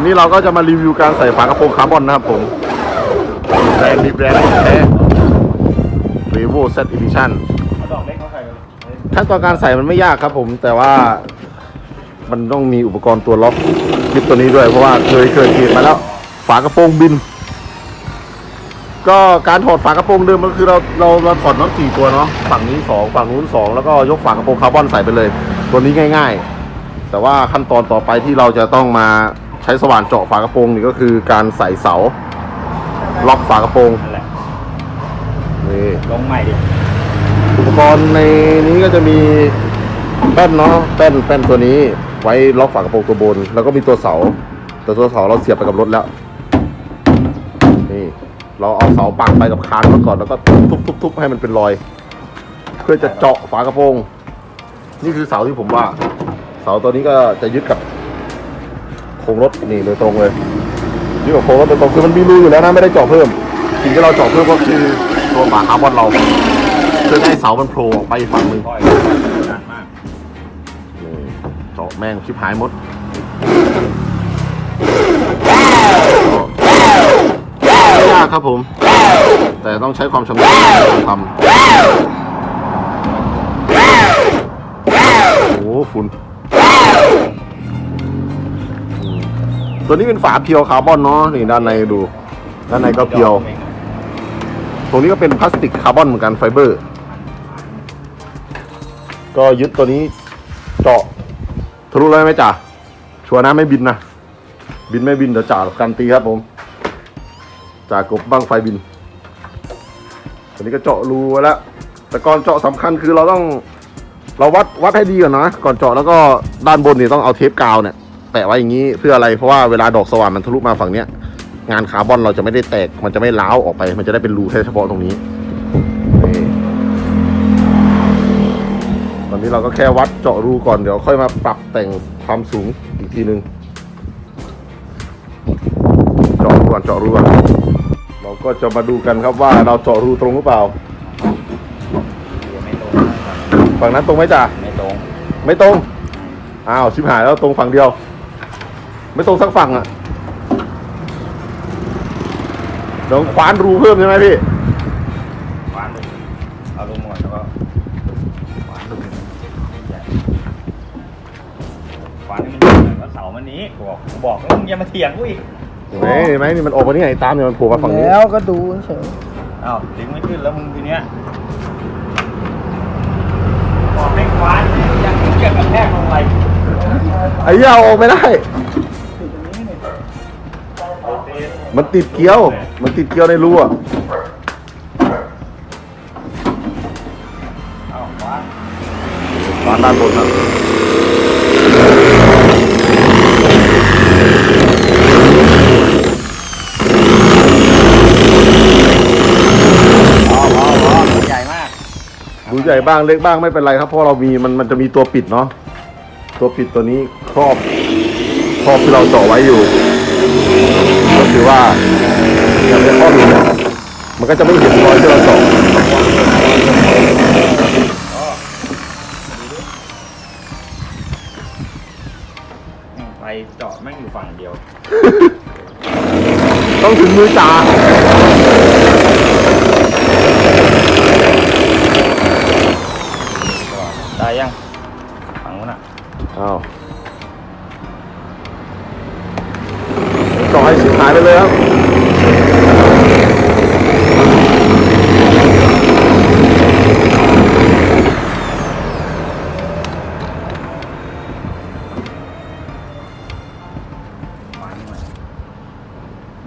วันนี้เราก็จะมารีวิวการใส่ฝากระโปรงคาร์บอนนะครับผมแบรนด์ดีแบรนด์แท้ Revo Z Edition เอาดอกเล็กเขาใส่เลยขั้นตอนการใส่มันไม่ยากครับผม แต่ว่ามันต้องมีอุปกรณ์ตัวล็อกคลิปตัวนี้ด้วยเพราะว่าเคยเคยเกิดมาแล้ว ฝากระโปรงบิน ก็การถอดฝากระโปรงเดิมก็คือเราเราเราถอดน็อตสี่ตัวเนาะฝั่งนี้สองฝั่งนู้นสองแล้วก็ยกฝากระโปรงคาร์บอนใส่ไปเลย ตัวนี้ง่าย ๆ แต่ว่าขั้นตอนต่อไปที่เราจะต้องมา ช้สว่านเจาะฝากระโปรงนี่ก็คือการใส่เสาล็อกฝากระโปรงนั่นแหละนี่ลงใหม่ดิอุปกรณ์ในนี้ก็จะมีแป้นเนาะแป้นแป้นตัวนี้ ไว้ล็อกฝากระโปรงตัวบน แล้วก็มีตัวเสา แต่ตัวเสาเราเสียบไปกับรถแล้ว นี่ เราเอาเสาปักไปกับคานรถก่อนแล้วก็ทุบๆๆให้มันเป็นรอย เพื่อจะเจาะฝากระโปรง นี่คือเสาที่ผมว่า เสาตัวนี้ก็จะยึดกับโค รงรถนี่โดยตรงเลยยึดกับโครงรถโดยตรงคือมันมีรูอยู่แล้วนะไม่ได้เจาะเพิ่มสิ่งที่เราเจาะเพิ่มก็คือตัวฝาคาร์บอนเราเพื่อให้เสามันโผล่ออกไปฝั่งหนึ่งค่อเจาะแม่งชิบหายหมดไม่ยากครับผม แต่ต้องใช้ความชำนาญในการทำโอ้ฝุ่น ตัวนี้เป็นฝาเพียวคาร์บอนเนาะนี่ด้านในดู ด้านในก็เพียว ตรงนี้ก็เป็นพลาสติกคาร์บอนเหมือนกันไฟเบอร์ ก็ยึดตัวนี้เจาะทะลุเลยไหมจ่าชัวร์นะไม่บินนะ บินไม่บินเดี๋ยวจ่าการนตีครับผมจ่ากบบ้างไฟบินตัวนี้ก็เจาะรูไว้แล้ว แต่ก่อนเจาะสำคัญคือเราต้องเราวัดวัดให้ดีก่อนนะ ก่อนเจาะแล้วก็ด้านบนนี่ต้องเอาเทปกาวเนี่ย แปะไว้อย่างนี้เพื่ออะไรเพราะว่าเวลาดอกสว่านมันทะลุมาฝั่งเนี้ย งานคาร์บอนเราจะไม่ได้แตก มันจะไม่ล้าวออกไป มันจะได้เป็นรูแค่เฉพาะตรงนี้ ตอนนี้เราก็แค่วัดเจาะรูก่อนเดี๋ยวค่อยมาปรับแต่งความสูงอีกทีนึงเจาะรูก่อนเจาะรูก่อนเราก็จะมาดูกันครับว่าเราเจาะรูตรงหรือเปล่าฝั่งนั้นตรงไหมจ่าไม่ตรง ไม่ตรง อ้าว ชิบหายแล้วตรงฝั่งเดียว ไม่ตรงสักฝั่งอะเดี๋ยวคว้านรูเพิ่มใช่ไหมพี่ขวานลงเอาลงหมดแล้วก็ขวานลงขวานให้มันอยู่หน่อยว่าเสามันนี้กูบอกกูบอกแล้วมึงอย่ามาเถียงกูอีกเห็นไหมเห็นไหมนี่มันออกมานี่ไงตามเนี่ยมันโผล่มาฝั่งนี้แล้วก็ดูเฉยอ้าวดึงไม่ขึ้นแล้วมึงทีเนี้ยบอกให้ขวานยังเกี่ยวกับแทกลงไปไอ้เหี้ยเอาออกไม่ได้ มันติดเกี้ยว มันติดเกี้ยวในรูอะอ้าวขวานตอนด้านบนครับเอาเอาเอาใหญ่มาก ดูใหญ่บ้างเล็กบ้างไม่เป็นไรครับเพราะเรามีมันมันจะมีตัวปิดเนาะตัวปิดตัวนี้ครอบครอบที่เราเจาะไว้อยู่ ก็คือว่าอย่างในข้อนี้เนี่ยมันก็จะไม่เห็นรอยที่เราเจาะไปเจาะแม่งอยู่ฝั่งเดียว ต้องถึงมือจ่า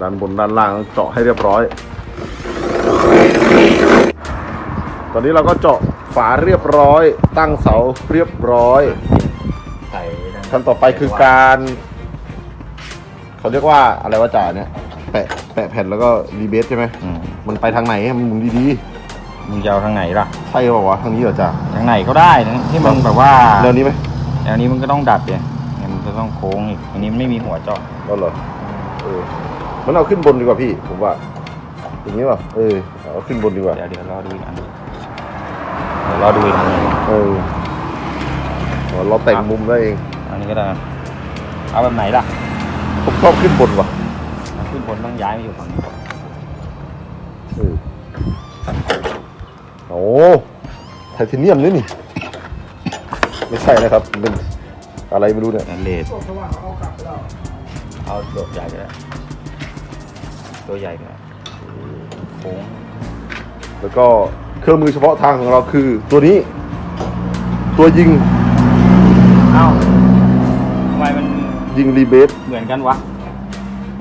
ด้านบนด้านล่างต้องเจาะให้เรียบร้อย ตอนนี้เราก็เจาะฝาเรียบร้อย ตั้งเสาเรียบร้อยใส่นั่นขั้นต่อไปคือการเขาเรียกว่าอะไรวะจ่าเนี่ยแปะแปะแผ่นแล้วก็รีเบสใช่ไหมอืมมันไปทางไหนอะมันหมุนดีมึงจะเอาทางไหนล่ะ ๆใช่เปล่าวะทางนี้เหรอจ่าทางไหนก็ได้นะที่มึงแบบว่าเรื่องนี้ไหมแนวนี้มึงก็ต้องดัดเนี่ยเนี่ยมันจะต้องโค้งอีกอันนี้มันไม่มีหัวเจาะก็เหรอเออ มันเอาขึ้นบนดีกว่าพี่ ผมว่า อย่างนี้ป่ะเออเอาขึ้นบนดีกว่า เดี๋ยวเดี๋ยวรอดูอีกอันนี้เดี๋ยวรอดูอีกอันนี้เอออ๋อเราแต่งมุมได้เอง อันนี้ก็ได้นะเอาแบบไหนล่ะ ผมชอบขึ้นบนว่ะขึ้นบนต้องย้ายมาอยู่ฝั่งนี้เออโอ้ไทเทเนียมนี่นี่ ไม่ใช่นะครับเป็นอะไรไม่รู้เนี่ยนั่นเลดเอาโดดใหญ่ก็ได้ ตัวใหญ่ก็ได้โค้งแล้วก็เครื่องมือเฉพาะทางของเราคือ ตัวนี้ ตัวยิงเอ้าทำไมมันยิงรีเบสเหมือนกันวะ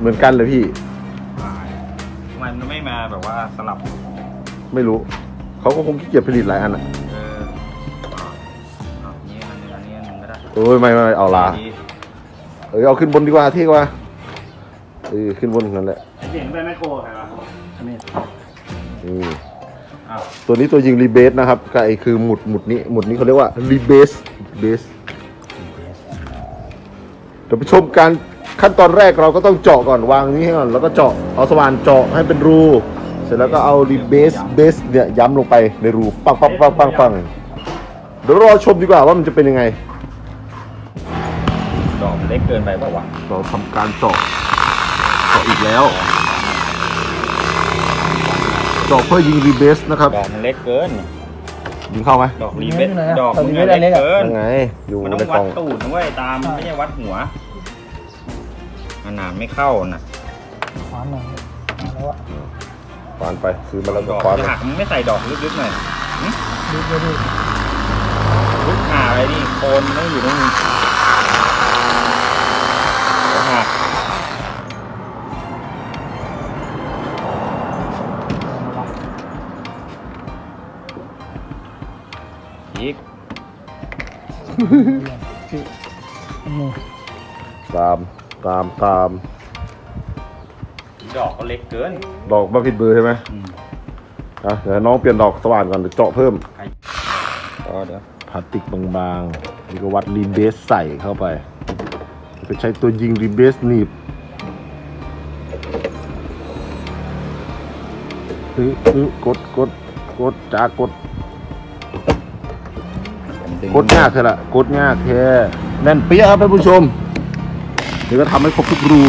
เหมือนกันเลยพี่ ทำไมมันไม่มาแบบว่าสลับไม่รู้ เขาก็คงขี้เกียจผลิตหลายอันอะเออเอาอันนี้อันนึงอันนี้อันนึงก็ได้เอ้ยไม่ไม่ไม่เอาลา ดี เออเอาขึ้นบนดีกว่าเท่กว่าเออขึ้นบนนั่นแหละ เสียงไปแมคโครใครวะนี่อืมอ้าวตัวนี้ตัวยิงรีเบสนะครับก็ไอคือหมุดหมุดนี้หมุดนี้เขาเรียกว่ารีเบสเบสเดี๋ยวไปชมการขั้นตอนแรกเราก็ต้องเจาะก่อนวางนี้ให้ก่อนแล้วก็เจาะเอาสว่านเจาะให้เป็นรู เสร็จแล้วก็เอารีเบสเบสเนี่ยย้ำลงไปในรูปังปังปังปังปังเดี๋ยวรอชมดีกว่าว่ามันจะเป็นยังไง ดอกมันเล็กเกินไปเปล่าวะเราทำการเจาะเจาะอีกแล้วเจาะเพื่อยิงรีเบสนะครับ ดอกมันเล็กเกิน ยิงเข้าไหมดอกรีเบสเล็กอยู่นะดอกดอกมึงรีเบอะสเล็กอันเล็กอะเกินยังไงอยู่มันต้อในงกวัล่ดองตูดนะเว้ยตามมันไม่ใช่วัดหัวขนาดไม่เข้าน่ะขวานหน่อยแล้วอะควานไปซื้อมาแล้วดก็อกควานจะหักมึงไม่ใส่ดอกลึกๆหน่อยหึดูดูดูลึกหาอะไรนี่โคนมันต้องอยู่ตรงนี้ นี่ตามตามตาม ดอกก็เล็กเกิน ดอกบ้าผิดเบอร์ใช่ไหมอืม อะเดี๋ยวน้องเปลี่ยนดอกสว่านก่อนเดี๋ยวเจาะเพิ่ม อ๋อเดี๋ยวพลาสติกบางๆนี่ก็วัดรีเบสใส่เข้าไปจะใช้ตัวยิงรีเบสหนีบอื้ออื้อกดกดกดจากด กดยากเถอะละกดยากแค่แน่นเปี้ยครับท่านผู้ชม เดี๋ยวก็ทำให้ครบทุกรู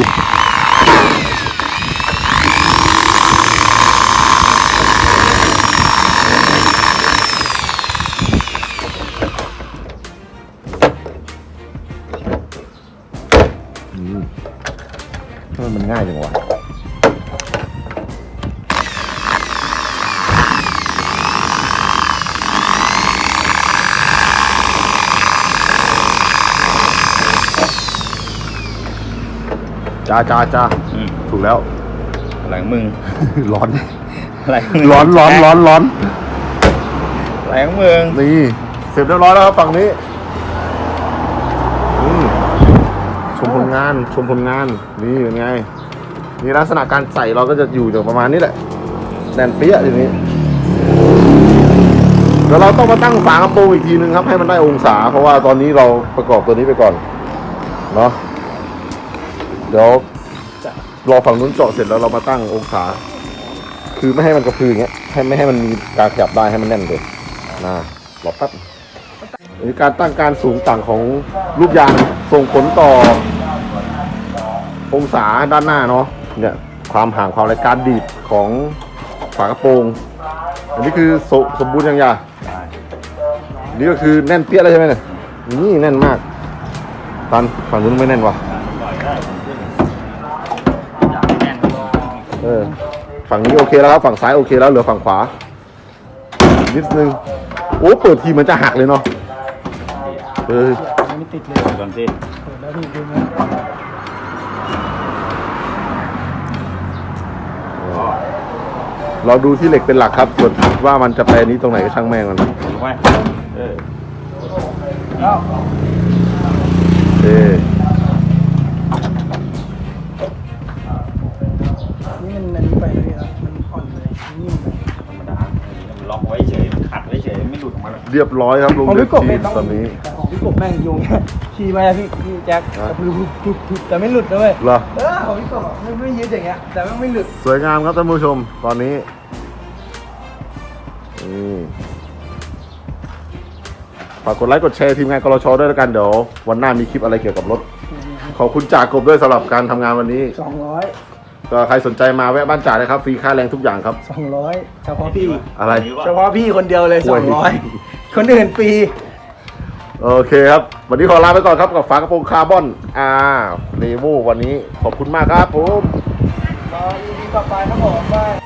ทำไมมันง่ายจังวะ จ้าจ้าจ้าอืมถูกแล้ว อะไรของมึง ร้อน อะไรของมึงร้อนร้อนร้อนร้อนอะไรของมึงนี่เสร็จเรียบร้อยแล้วครับฝั่งนี้อืมชมผลงานชมผลงานนี่เป็นไงนี่ลักษณะการใส่เราก็จะอยู่อย่างประมาณนี้แหละแน่นเปี้ยอย่างนี้เดี๋ยวเราต้องมาตั้งฝากระโปรงอีกทีนึงครับ ให้มันได้องศา เพราะว่าตอนนี้เราประกอบตัวนี้ไปก่อนเนาะ เดี๋ยวรอฝั่งนู้นเจาะเสร็จแล้วเรามาตั้งองศา คือไม่ให้มันกระพืออย่างเงี้ยให้ไม่ให้มันมีการขยับได้ให้มันแน่นเลยนะรอแป๊บอันนี้การตั้งการสูงต่างของลูกยางส่งผลต่อ องศาด้านหน้าเนาะเนี่ยความห่างความอะไรการดีดของฝากระโปรงอันนี้คือสสมบูรณ์ยังยานี่ก็คือแน่นเปี้ยแล้วใช่ไหมเนี่ยนี่แน่นมากตันฝั่งนู้นไม่แน่นว่ะ เออฝั่งนี้โอเคแล้วครับฝั่งซ้ายโอเคแล้วเหลือฝั่งขวา นิดนึง โอ้เปิดทีเหมันจะหักเลยเนาะเออยังไม่ติดเลยก่อนสิเปิดแล้วพี่ดูไหมเราดูที่เหล็กเป็นหลักครับ ส่วนว่ามันจะไปอันนี้ตรงไหนก็ช่างแม่งมันถูกไหมเออเออ เรียบร้อยครับลงของเรียพี่บกบทีไม่ต้องตอนนี้แต่ของพี่กบแม่งยุงขี่มาพี่พี่แจ็คฮะคือทุบทุบแต่ไม่หลุดนะเว้ยเหรอเออของพี่กบอะไม่ไม่ยืดอย่างเงี้ยแต่ไม่ไม่หลุดสวยงามครับท่านผู้ชมตอนนี้นี่ฝากกดไลค์กดแชร์ทีมงานกรชด้วยแล้วกันเดี๋ยววันหน้ามีคลิปอะไรเกี่ยวกับรถ ขอบคุณจ่ากบด้วยสำหรับการทำงานวันนี้ สองร้อยก็ใครสนใจมาแวะบ้านจ่าเลยครับฟรีค่าแรงทุกอย่างครับ สองร้อยเฉพาะพี่อะไร เฉพาะพี่คนเดียวเลยโอ้สอยงร้อย คนอื่นฟรี โอเคครับ วันนี้ขอลาไปก่อนครับกับฝากระโปรงคาร์บอนอ่าเรโววันนี้ขอบคุณมากครับผม รออีพีต่อไปครับผมบาย